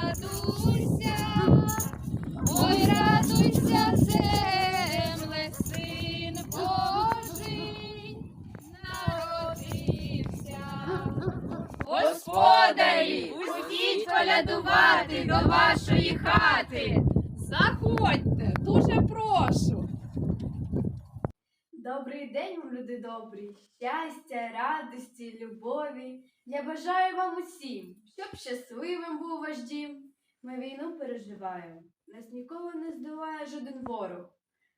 Радуйся, ой, радуйся, земле, Божий народився. Господарі, пустіть колядувати до вашої хати. Заходьте, Добрий день, люди добрі, щастя, радості, любові. Я бажаю вам усім, щоб щасливим був ваш дім. Ми війну переживаємо, нас ніколи не здолає жоден ворог,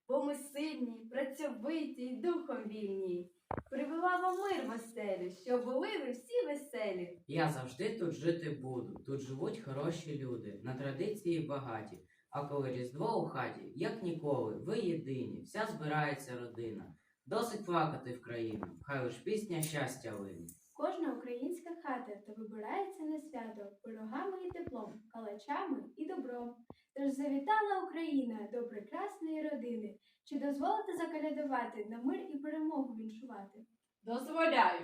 бо ми сильні, працьовиті й духом вільні. Привела вам мир в оселю, щоб були ви всі веселі. Я завжди тут жити буду. Тут живуть хороші люди, на традиції багаті. А коли різдво у хаті, як ніколи, ви єдині, вся збирається родина. Досить плакати в країну, хай лиш пісня щастя лине. Кожна українська хата то вибирається на свято пирогами і теплом, калачами і добром. Тож завітала Україна до прекрасної родини. Чи дозволите закалядувати на мир і перемогу віншувати? Дозволяю.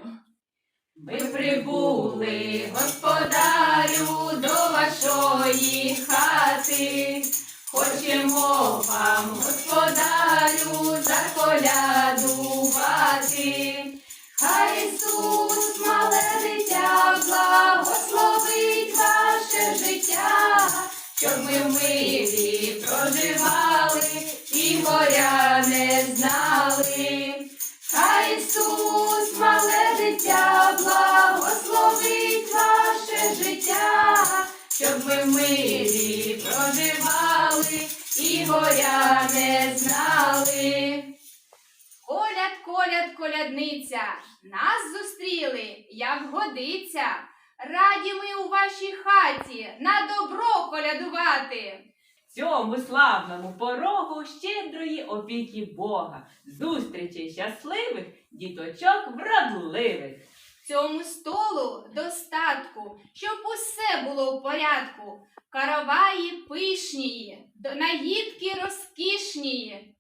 Ми прибули, господарю, до вашої хати. Хочемо вам, господарю, горя не знали. Хай Ісус, мале дитя, благословить ваше життя, щоб ми в мирі проживали і горя не знали. Коляд, коляд, колядниця, нас зустріли, як годиться. Раді ми у вашій хаті на добро колядувати. Цьому славному порогу щедрої опіки Бога, зустрічі щасливих, діточок вродливих. Цьому столу достатку, щоб усе було в порядку. Караваї пишнії, наїдки розкішнії.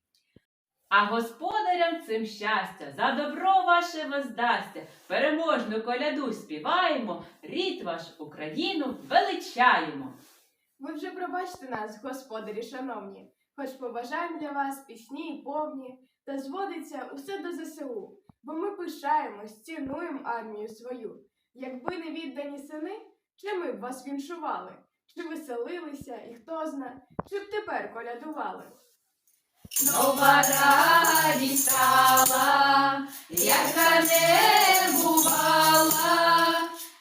А господарям цим щастя, за добро ваше воздасться, переможну коляду співаємо, рід ваш Україну величаємо. Ви вже пробачте нас, господарі шановні, хоч побажаємо для вас пісні й повні, та зводиться усе до ЗСУ, бо ми пишаємось, цінуємо армію свою. Якби не віддані сини, чи ми б вас віншували, чи веселилися, і хто зна, чи б тепер колядували. Нова радість стала, яка не бувала,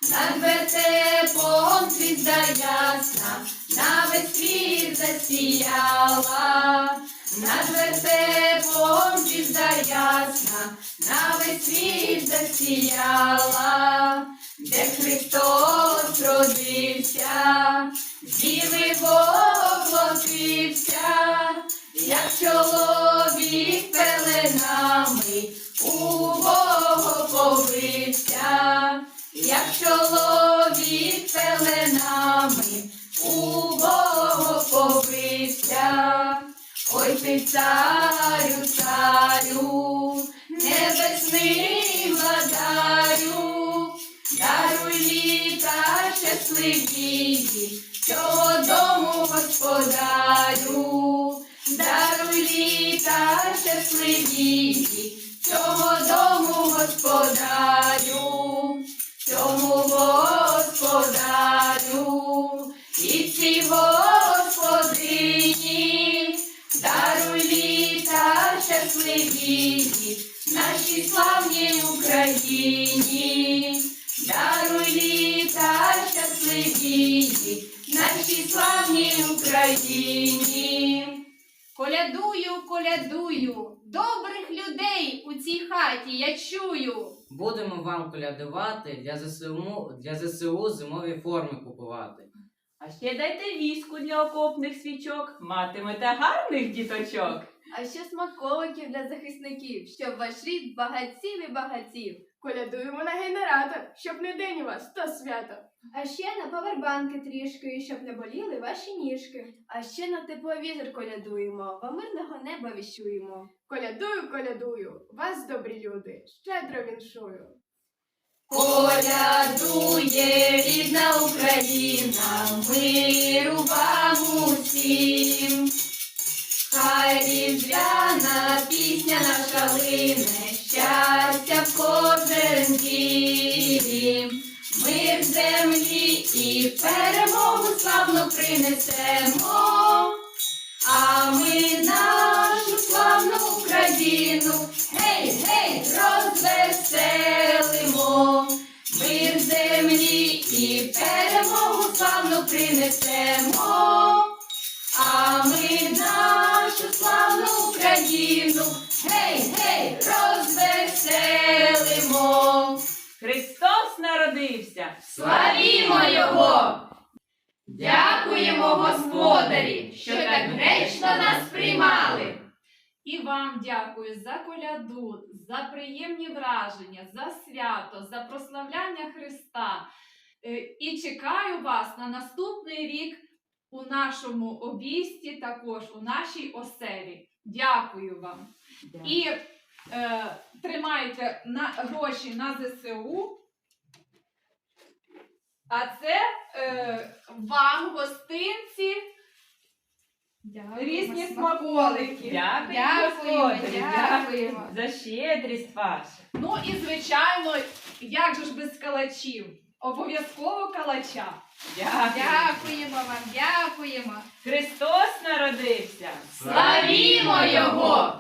над вертепом звізда ясна, на весь світ засіяла, над вертепом звізда ясна, на весь світ засіяла, де Христос родився, діви воплотився, як чоловік пеленами у Бога повився, як чоловік пеленами царю, царю, небесний владарю, даруй літа щасливі, цього дому господарю, даруй літа щасливі, цього щасливі, нашій славній Україні, даруй літа щасливі, нашій славній Україні. Колядую, колядую, добрих людей у цій хаті я чую. Будемо вам колядувати для ЗСУ, для ЗСУ зимові форми купувати. А ще дайте віску для окопних свічок, матимете гарних діточок. А ще смаколиків для захисників, щоб ваш рід багатів і багатів. Колядуємо на генератор, щоб не день у вас, то свято. А ще на павербанки трішки, щоб не боліли ваші ніжки. А ще на тепловізор колядуємо, вам мирного неба віщуємо. Колядую, колядую, вас, добрі люди, щедро віншую. Колядує рідна Україна, миру вам усім. Хай різдвяна пісня наша лине, щастя в кожен дім. Ми в землі і перемогу славну принесемо. А ми нашу славну Україну, гей, гей, розвеселимо. Славну принесемо. А ми нашу славну Україну, гей, гей, розвеселимо. Христос народився! Славімо Його! Дякуємо, Господарі, що так гречно нас приймали. І вам дякую за коляду, за приємні враження, за свято, за прославляння Христа. Е, І чекаю вас на наступний рік у нашому обісті, також у нашій оселі. Дякую вам. І е, тримайте на гроші на ЗСУ. А це е, вам гостинці, різні смаколики. Дякую, Дякуємо, Господарю, дякуємо. за щедрість вашу. Ну і звичайно, як же ж без калачів? Обов'язково калача. Дякуємо вам, дякуємо. Христос народився! Славімо Його!